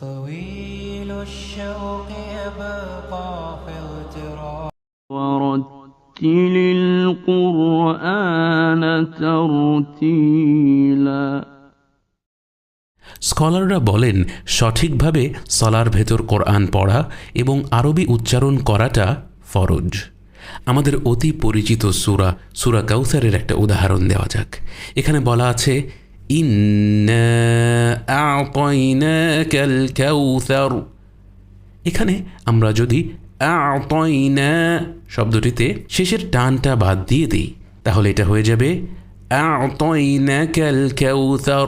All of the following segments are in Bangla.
طويل الشوق يبقى في اغتراب ورتل القرآن ترتيلا স্কলাররা বলেন সঠিকভাবে সলার ভেতর কোরআন পড়া এবং আরবি উচ্চারণ করাটা ফরজ আমাদের অতি পরিচিত সুরা সুরা কাউসারের একটা উদাহরণ দেওয়া যাক এখানে বলা আছে কাউসার এখানে আমরা যদি আতয়না শব্দটিতে শেষের টানটা বাদ দিয়ে দিই, তাহলে এটা হয়ে যাবে আতয়না ক্যাল কাউসার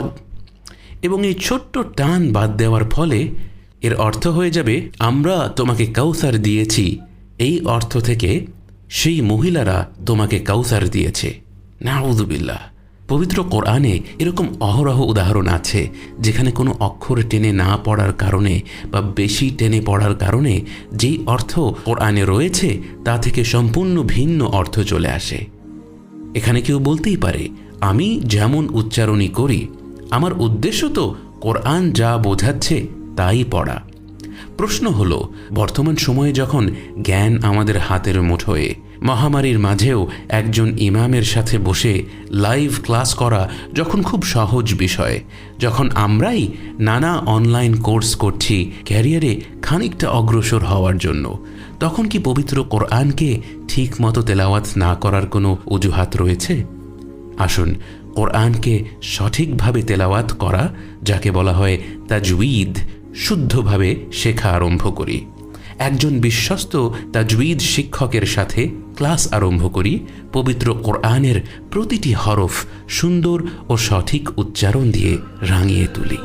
এবং এই ছোট্ট টান বাদ দেওয়ার ফলে এর অর্থ হয়ে যাবে, আমরা তোমাকে কাউসার দিয়েছি। এই অর্থ থেকে সেই মহিলারা তোমাকে কাউসার দিয়েছে। নাউদুবিল্লাহ পবিত্র কোরআনে এরকম অহরহ উদাহরণ আছে, যেখানে কোনো অক্ষর টেনে না পড়ার কারণে বা বেশি টেনে পড়ার কারণে যেই অর্থ কোরআনে রয়েছে, তা থেকে সম্পূর্ণ ভিন্ন অর্থ চলে আসে। এখানে কেউ বলতেই পারে, আমি যেমন উচ্চারণই করি, আমার উদ্দেশ্য তো কোরআন যা বোঝাচ্ছে, তাই পড়া। প্রশ্ন হল, বর্তমান সময়ে যখন জ্ঞান আমাদের হাতের মুঠোয়, মহামারীর মাঝেও একজন ইমামের সাথে বসে লাইভ ক্লাস করা যখন খুব সহজ বিষয়, যখন আমরাই নানা অনলাইন কোর্স করছি ক্যারিয়ারে খানিকটা অগ্রসর হওয়ার জন্য, তখন কি পবিত্র কোরআনকে ঠিক মতো তেলাওয়াত না করার কোনো অজুহাত রয়েছে? আসুন, কোরআনকে সঠিকভাবে তেলাওয়াত করা, যাকে বলা হয় তাজউইদ শুদ্ধভাবে শেখা আরম্ভ করি। একজন বিশ্বস্ত তাজবিদ শিক্ষকের সাথে ক্লাস আরম্ভ করি, পবিত্র কোরআনের প্রতিটি হরফ সুন্দর ও সঠিক উচ্চারণ দিয়ে রাঙিয়ে তুলি।